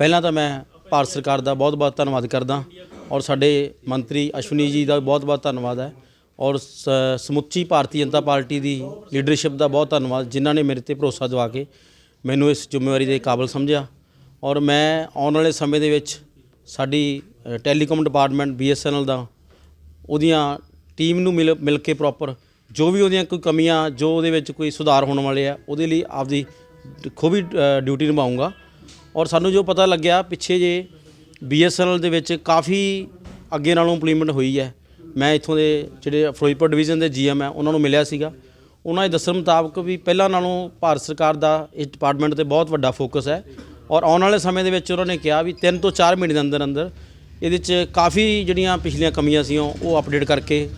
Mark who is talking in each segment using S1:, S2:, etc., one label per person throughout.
S1: ਪਹਿਲਾਂ ਤਾਂ ਮੈਂ ਭਾਰਤ ਸਰਕਾਰ ਦਾ ਬਹੁਤ-ਬਹੁਤ ਧੰਨਵਾਦ ਕਰਦਾ ਔਰ ਸਾਡੇ ਮੰਤਰੀ ਅਸ਼ਵਨੀ ਜੀ ਦਾ ਬਹੁਤ-ਬਹੁਤ ਧੰਨਵਾਦ ਹੈ ਔਰ ਸ- ਸਮੁੱਚੀ ਭਾਰਤੀ ਜਨਤਾ ਪਾਰਟੀ ਦੀ ਲੀਡਰਸ਼ਿਪ ਦਾ ਬਹੁਤ ਧੰਨਵਾਦ ਜਿਨ੍ਹਾਂ ਨੇ ਮੇਰੇ ਤੇ ਭਰੋਸਾ ਦਿਵਾ ਕੇ ਮੈਨੂੰ ਇਸ ਜ਼ਿੰਮੇਵਾਰੀ ਦੇ ਕਾਬਿਲ ਸਮਝਿਆ ਔਰ ਮੈਂ ਆਉਣ ਵਾਲੇ ਸਮੇਂ ਦੇ ਵਿੱਚ ਸਾਡੀ ਅ, ਟੈਲੀਕਾਮ ਡਿਪਾਰਟਮੈਂਟ ਬੀਐਸਐਨਐਲ ਦਾ ਉਹਦੀਆਂ ਟੀਮ ਨੂੰ ਮਿਲ ਮਿਲ ਕੇ ਪ੍ਰੋਪਰ ਜੋ ਵੀ ਉਹਦੀਆਂ ਕੋਈ ਕਮੀਆਂ ਜੋ ਉਹਦੇ ਵਿੱਚ ਕੋਈ ਸੁਧਾਰ ਹੋਣ ਵਾਲੇ ਆ ਉਹਦੇ ਲਈ ਆਪਦੀ ਖੂਬੀ ਅ, ਡਿਊਟੀ ਨਿਭਾਉਂਗਾ ਔਰ ਸਾਨੂੰ ਜੋ ਪਤਾ ਲੱਗਿਆ, ਪਿੱਛੇ ਜੇ ਬੀਐਸਐਨਐਲ ਦੇ ਵਿੱਚ ਕਾਫੀ ਅੱਗੇ ਨਾਲੋਂ ਇੰਪਲੀਮੈਂਟ ਹੋਈ ਹੈ। ਮੈਂ ਇੱਥੋਂ ਦੇ ਜਿਹੜੇ ਫਿਰੋਜ਼ਪੁਰ ਡਿਵੀਜ਼ਨ ਦੇ ਜੀਐਮ ਹੈ, ਉਹਨਾਂ ਨੂੰ ਮਿਲਿਆ ਸੀਗਾ। ਉਹਨਾਂ ਦੇ ਦੱਸਣ ਮੁਤਾਬਕ ਵੀ ਪਹਿਲਾਂ ਨਾਲੋਂ ਭਾਰਤ ਸਰਕਾਰ ਦਾ ਇਸ ਡਿਪਾਰਟਮੈਂਟ ਤੇ ਬਹੁਤ ਵੱਡਾ ਫੋਕਸ ਹੈ ਔਰ ਆਉਣ ਵਾਲੇ ਸਮੇਂ ਦੇ ਵਿੱਚ ਉਹਨਾਂ ਨੇ ਕਿਹਾ ਵੀ 3 ਤੋਂ 4 ਮਹੀਨੇ ਦੇ ਅੰਦਰ ਅੰਦਰ ਇਹਦੇ 'ਚ ਕਾਫੀ ਜਿਹੜੀਆਂ ਪਿਛਲੀਆਂ ਕਮੀਆਂ ਸੀ ਉਹ ਅਪਡੇਟ ਕਰਕੇ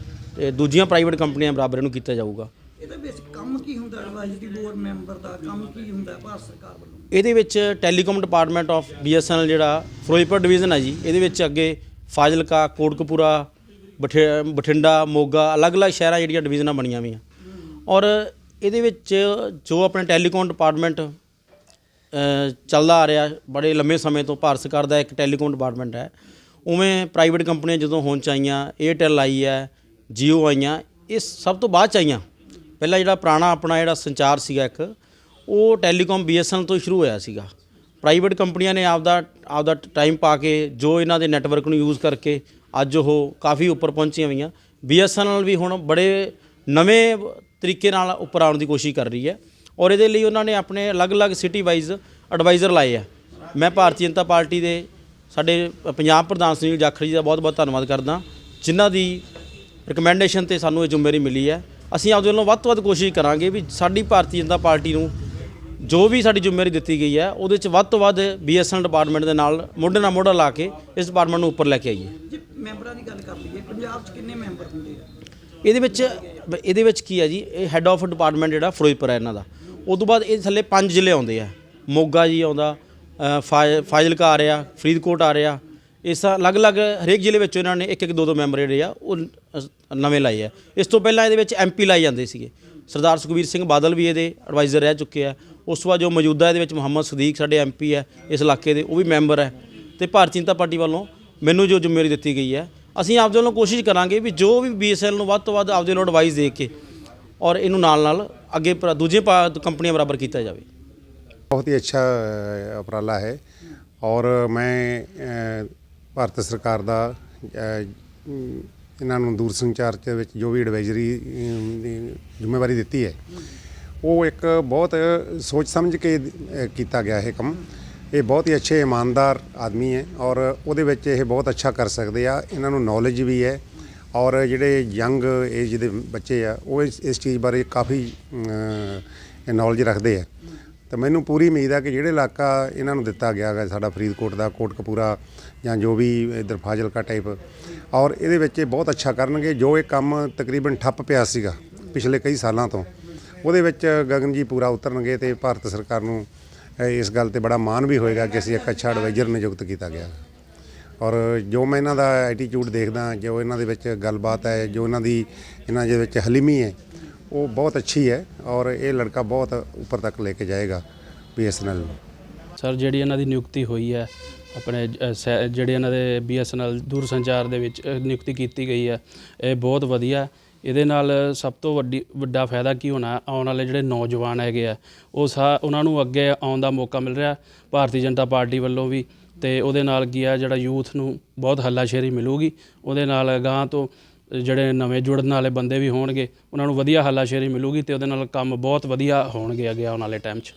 S1: ਦੂਜੀਆਂ ਪ੍ਰਾਈਵੇਟ ਕੰਪਨੀਆਂ ਬਰਾਬਰ ਇਹਨੂੰ ਕੀਤਾ ਜਾਊਗਾ।
S2: ਇਹਦੇ ਵਿੱਚ ਕੰਮ ਕੀ ਹੁੰਦਾ ਐਡਵਾਈਜ਼ਰੀ ਬੋਰਡ ਮੈਂਬਰ ਦਾ, ਕੰਮ ਕੀ ਹੁੰਦਾ ਭਾਰਤ ਸਰਕਾਰ ਵੱਲੋਂ?
S1: ਇਹਦੇ ਵਿੱਚ ਟੈਲੀਕਾਮ ਡਿਪਾਰਟਮੈਂਟ ਆਫ ਬੀਐਸਐਨਐਲ ਜਿਹੜਾ ਫਿਰੋਜ਼ਪੁਰ ਡਿਵੀਜ਼ਨ ਹੈ ਜੀ, ਇਹਦੇ ਵਿੱਚ ਅੱਗੇ ਫਾਜ਼ਿਲਕਾ ਕੋਟਕਪੂਰਾ ਬਠੇ- ਬਠਿੰਡਾ, ਮੋਗਾ, ਅਲੱਗ-ਅਲੱਗ ਸ਼ਹਿਰਾਂ ਜਿਹੜੀਆਂ ਡਿਵੀਜ਼ਨਾਂ ਬਣੀਆਂ ਹੋਈਆਂ। ਔਰ ਇਹਦੇ ਵਿੱਚ ਜੋ ਆਪਣੇ ਟੈਲੀਕਾਮ ਡਿਪਾਰਟਮੈਂਟ ਚੱਲਦਾ ਆ ਰਿਹਾ ਬੜੇ ਲੰਮੇ ਸਮੇਂ ਤੋਂ ਭਾਰਤ ਸਰਕਾਰ ਦਾ ਇੱਕ ਟੈਲੀਕਾਮ ਡਿਪਾਰਟਮੈਂਟ ਹੈ, ਉਵੇਂ ਪ੍ਰਾਈਵੇਟ ਕੰਪਨੀਆਂ ਜਦੋਂ ਹੋਂਦ ਚ ਆਈਆਂ ਏਅਰਟੈਲ ਆਈ ਹੈ ਜੀਓ ਆਈਆਂ, ਇਹ ਸਭ ਤੋਂ ਬਾਅਦ ਚ ਆਈਆਂ। ਪਹਿਲਾਂ ਜਿਹੜਾ ਪੁਰਾਣਾ ਆਪਣਾ ਜਿਹੜਾ ਸੰਚਾਰ ਸੀਗਾ ਇੱਕ, ਉਹ ਟੈਲੀਕਾਮ ਬੀਐਸਐਨਐਲ ਤੋਂ ਹੀ ਸ਼ੁਰੂ ਹੋਇਆ ਸੀਗਾ। ਪ੍ਰਾਈਵੇਟ ਕੰਪਨੀਆਂ ਨੇ ਆਪਦਾ ਆਪਦਾ ਟਾਈਮ ਪਾ ਕੇ ਜੋ ਇਹਨਾਂ ਦੇ ਨੈਟਵਰਕ ਨੂੰ ਯੂਜ਼ ਕਰਕੇ ਅੱਜ ਉਹ ਕਾਫੀ ਉੱਪਰ ਪਹੁੰਚੀਆਂ ਹੋਈਆਂ। ਬੀਐਸਐਨਐਲ ਵੀ ਹੁਣ ਬੜੇ ਨਵੇਂ ਤਰੀਕੇ ਨਾਲ ਉੱਪਰ ਆਉਣ ਦੀ ਕੋਸ਼ਿਸ਼ ਕਰ ਰਹੀ ਹੈ ਔਰ ਇਹਦੇ ਲਈ ਉਹਨਾਂ ਨੇ ਆਪਣੇ ਅਲੱਗ-ਅਲੱਗ ਸਿਟੀ ਵਾਈਜ਼ ਐਡਵਾਈਜ਼ਰ ਲਾਏ ਆ। ਮੈਂ ਭਾਰਤੀ ਜਨਤਾ ਪਾਰਟੀ ਦੇ ਸਾਡੇ ਪੰਜਾਬ ਪ੍ਰਧਾਨ ਸੁਨੀਲ ਜਾਖੜ ਜੀ ਦਾ ਬਹੁਤ-ਬਹੁਤ ਧੰਨਵਾਦ ਕਰਦਾ। ਜਿਨ੍ਹਾਂ ਦੀ ਰਿਕਮੈਂਡੇਸ਼ਨ ਤੇ ਸਾਨੂੰ ਇਹ ਜ਼ਿੰਮੇਵਾਰੀ ਮਿਲੀ ਹੈ। ਅਸੀਂ ਆਪਦੇ ਵੱਲੋਂ ਵੱਧ ਤੋਂ ਵੱਧ ਕੋਸ਼ਿਸ਼ ਕਰਾਂਗੇ ਵੀ ਸਾਡੀ ਭਾਰਤੀ ਜਨਤਾ ਪਾਰਟੀ ਨੂੰ ਜੋ ਵੀ ਸਾਡੀ ਜ਼ਿੰਮੇਵਾਰੀ ਦਿੱਤੀ ਗਈ ਹੈ ਉਹਦੇ 'ਚ ਵੱਧ ਤੋਂ ਵੱਧ ਬੀਐਸਐਨਐਲ ਡਿਪਾਰਟਮੈਂਟ ਦੇ ਨਾਲ ਮੋਢੇ ਨਾਲ ਮੋਢਾ ਲਾ ਕੇ ਇਸ ਡਿਪਾਰਟਮੈਂਟ ਨੂੰ ਉੱਪਰ ਲੈ ਕੇ ਆਈਏ।
S2: ਜੇ ਮੈਂਬਰਾਂ ਦੀ ਗੱਲ ਕਰ ਲਈਏ ਪੰਜਾਬ 'ਚ ਕਿੰਨੇ ਮੈਂਬਰ ਹੁੰਦੇ ਆ?
S1: ਇਹਦੇ ਵਿੱਚ ਇਹਦੇ ਵਿੱਚ ਕੀ ਹੈ ਜੀ ਇਹ ਹੈੱਡ ਆਫ ਡਿਪਾਰਟਮੈਂਟ ਜਿਹੜਾ ਫਿਰੋਜ਼ਪੁਰ ਹੈ ਇਹਨਾਂ ਦਾ। ਉਸ ਤੋਂ ਬਾਅਦ ਇਹ ਥੱਲੇ ਪੰਜ ਜ਼ਿਲ੍ਹੇ ਆਉਂਦੇ ਆ। ਮੋਗਾ ਜੀ ਆਉਂਦਾ ਫਾਜ਼ਿਲਕਾ ਆ ਰਿਹਾ ਫਰੀਦਕੋਟ ਆ ਰਿਹਾ ਇਸ ਤਰ੍ਹਾਂ ਅਲੱਗ-ਅਲੱਗ ਹਰੇਕ ਜ਼ਿਲ੍ਹੇ ਵਿੱਚ ਇਹਨਾਂ ਨੇ ਇੱਕ ਇੱਕ ਦੋ ਦੋ ਮੈਂਬਰ ਜਿਹੜੇ ਆ ਉਹ ਅ, ਨਵੇਂ ਲਾਏ ਆ ਇਸ ਤੋਂ ਪਹਿਲਾਂ ਇਹਦੇ ਵਿੱਚ ਐਮਪੀ ਲਾਏ ਜਾਂਦੇ ਸੀਗੇ ਸਰਦਾਰ ਸੁਖਬੀਰ ਸਿੰਘ ਬਾਦਲ ਵੀ ਇਹਦੇ ਐਡਵਾਈਜ਼ਰ ਰਹਿ ਚੁੱਕੇ ਆ ਉਸ ਤੋਂ ਬਾਅਦ ਜੋ ਮੌਜੂਦਾ ਇਹਦੇ ਵਿੱਚ ਮੁਹੰਮਦ ਸਦੀਕ ਸਾਡੇ ਐਮਪੀ ਹੈ ਇਸ ਇਲਾਕੇ ਦੇ ਉਹ ਵੀ ਮੈਂਬਰ ਹੈ ਤੇ ਭਾਰਤੀ ਜਨਤਾ ਪਾਰਟੀ ਵੱਲੋਂ ਮੈਨੂੰ ਜੋ ਜ਼ਿੰਮੇਵਾਰੀ ਦਿੱਤੀ ਗਈ ਹੈ ਅਸੀਂ ਆਪਦੇ ਵੱਲੋਂ ਕੋਸ਼ਿਸ਼ ਕਰਾਂਗੇ ਵੀ ਜੋ ਵੀ ਬੀਐਸਐਲ ਨੂੰ ਵੱਧ ਤੋਂ ਵੱਧ ਆਪਦੇ ਵੱਲੋਂ ਐਡਵਾਈਸ ਦੇ ਕੇ ਔਰ ਇਹਨੂੰ ਨਾਲ ਨਾਲ ਅੱਗੇ ਪਰ- ਦੂਜੇ ਪਾ- ਕੰਪਨੀਆਂ ਬਰਾਬਰ ਕੀਤਾ ਜਾਵੇ
S3: बहुत ही अच्छा अ, उपराला है ਔਰ ਮੈਂ ਅ, ਭਾਰਤ ਸਰਕਾਰ ਦਾ ਇਹਨਾਂ ਨੂੰ ਦੂਰ ਸੰਚਾਰ ਦੇ ਵਿੱਚ ਜੋ ਵੀ ਐਡਵਾਈਜ਼ਰੀ ਜ਼ਿੰਮੇਵਾਰੀ ਦਿੱਤੀ ਹੈ, ਉਹ ਇੱਕ ਬਹੁਤ ਸੋਚ ਸਮਝ ਕੇ ਕੀਤਾ ਗਿਆ ਇਹ ਕੰਮ। ਇਹ ਬਹੁਤ ਹੀ ਅੱਛੇ, ਇਮਾਨਦਾਰ ਆਦਮੀ ਹੈ ਔਰ ਉਹਦੇ ਵਿੱਚ ਇਹ ਬਹੁਤ ਅੱਛਾ ਕਰ ਸਕਦੇ ਆ। ਇਹਨਾਂ ਨੂੰ ਨੌਲੇਜ ਵੀ ਹੈ ਔਰ ਜਿਹੜੇ ਯੰਗ ਏਜ ਦੇ ਬੱਚੇ ਆ, ਉਹ ਇਸ ਚੀਜ਼ ਬਾਰੇ ਕਾਫੀ ਨੌਲੇਜ ਰੱਖਦੇ ਆ। ਤਾਂ ਮੈਨੂੰ ਪੂਰੀ ਉਮੀਦ ਹੈ ਕਿ ਜਿਹੜੇ ਇਲਾਕਾ ਇਹਨਾਂ ਨੂੰ ਦਿੱਤਾ ਗਿਆ ਹੈ ਸਾਡਾ ਫਰੀਦਕੋਟ ਦਾ ਕੋਟਕਪੂਰਾ ਜਾਂ ਜੋ ਵੀ ਇਧਰ ਫਾਜ਼ਿਲਕਾ ਟਾਈਪ ਔਰ ਇਹਦੇ ਵਿੱਚ ਇਹ ਬਹੁਤ ਅੱਛਾ ਕਰਨਗੇ। ਜੋ ਇਹ ਕੰਮ ਤਕਰੀਬਨ ਠੱਪ ਪਿਆ ਸੀਗਾ ਪਿਛਲੇ ਕਈ ਸਾਲਾਂ ਤੋਂ, ਉਹਦੇ ਵਿੱਚ ਗਗਨ ਜੀ ਪੂਰਾ ਉਤਰਨਗੇ ਤੇ ਭਾਰਤ ਸਰਕਾਰ ਨੂੰ ਇਸ ਗੱਲ ਤੇ ਬੜਾ ਮਾਣ ਵੀ ਹੋਏਗਾ ਕਿ ਅਸੀਂ ਇੱਕ ਅੱਛਾ ਐਡਵਾਈਜ਼ਰ ਨਿਯੁਕਤ ਕੀਤਾ ਗਿਆ। ਔਰ ਜੋ ਮੈਂ ਇਹਨਾਂ ਦਾ ਐਟੀਟਿਊਡ ਦੇਖਦਾ, ਜੋ ਇਹਨਾਂ ਦੇ ਵਿੱਚ ਗੱਲਬਾਤ ਹੈ, ਜੋ ਇਹਨਾਂ ਦੀ, ਇਹਨਾਂ ਦੇ ਵਿੱਚ ਹਲੀਮੀ ਹੈ ਉਹ ਬਹੁਤ ਅੱਛੀ ਹੈ ਔਰ ਇਹ ਲੜਕਾ ਬਹੁਤ ਉੱਪਰ ਤੱਕ ਲੈ ਕੇ ਜਾਏਗਾ ਬੀਐਸਐਨਐਲ ਨੂੰ।
S4: ਸਰ ਜਿਹੜੀ ਇਹਨਾਂ ਦੀ ਨਿਯੁਕਤੀ ਹੋਈ ਹੈ ਆਪਣੇ ਅ, ਸੈ- ਜਿਹੜੇ ਇਹਨਾਂ ਦੇ ਬੀਐਸਐਨਐਲ ਦੂਰ ਸੰਚਾਰ ਦੇ ਵਿੱਚ ਅ, ਨਿਯੁਕਤੀ ਕੀਤੀ ਗਈ ਹੈ ਇਹ ਬਹੁਤ ਵਧੀਆ ਇਹਦੇ ਨਾਲ ਸਭ ਤੋਂ ਵੱਡੀ ਵੱਡਾ ਫਾਇਦਾ ਕੀ ਹੋਣਾ ਆਉਣ ਵਾਲੇ ਜਿਹੜੇ ਨੌਜਵਾਨ ਹੈਗੇ ਆ ਉਹ ਸਾ ਉਹਨਾਂ ਨੂੰ ਅੱਗੇ ਆਉਣ ਦਾ ਮੌਕਾ ਮਿਲ ਰਿਹਾ ਭਾਰਤੀ ਜਨਤਾ ਪਾਰਟੀ ਵੱਲੋਂ ਵੀ ਤੇ ਉਹਦੇ ਨਾਲ ਕੀ ਆ ਜਿਹੜਾ ਯੂਥ ਨੂੰ ਬਹੁਤ ਹੱਲਾਸ਼ੇਰੀ ਮਿਲੂਗੀ ਉਹਦੇ ਨਾਲ ਗਾਂ ਤੋਂ ਜਿਹੜੇ ਨਵੇਂ ਜੁੜਨ ਵਾਲੇ ਬੰਦੇ ਵੀ ਹੋਣਗੇ, ਉਹਨਾਂ ਨੂੰ ਵਧੀਆ ਹੱਲਾਸ਼ੇਰੀ ਮਿਲੂਗੀ ਤੇ ਉਹਦੇ ਨਾਲ ਕੰਮ ਬਹੁਤ ਵਧੀਆ ਹੋਣਗੇ ਅੱਗੇ ਆਉਣ ਵਾਲੇ ਟਾਈਮ 'ਚ।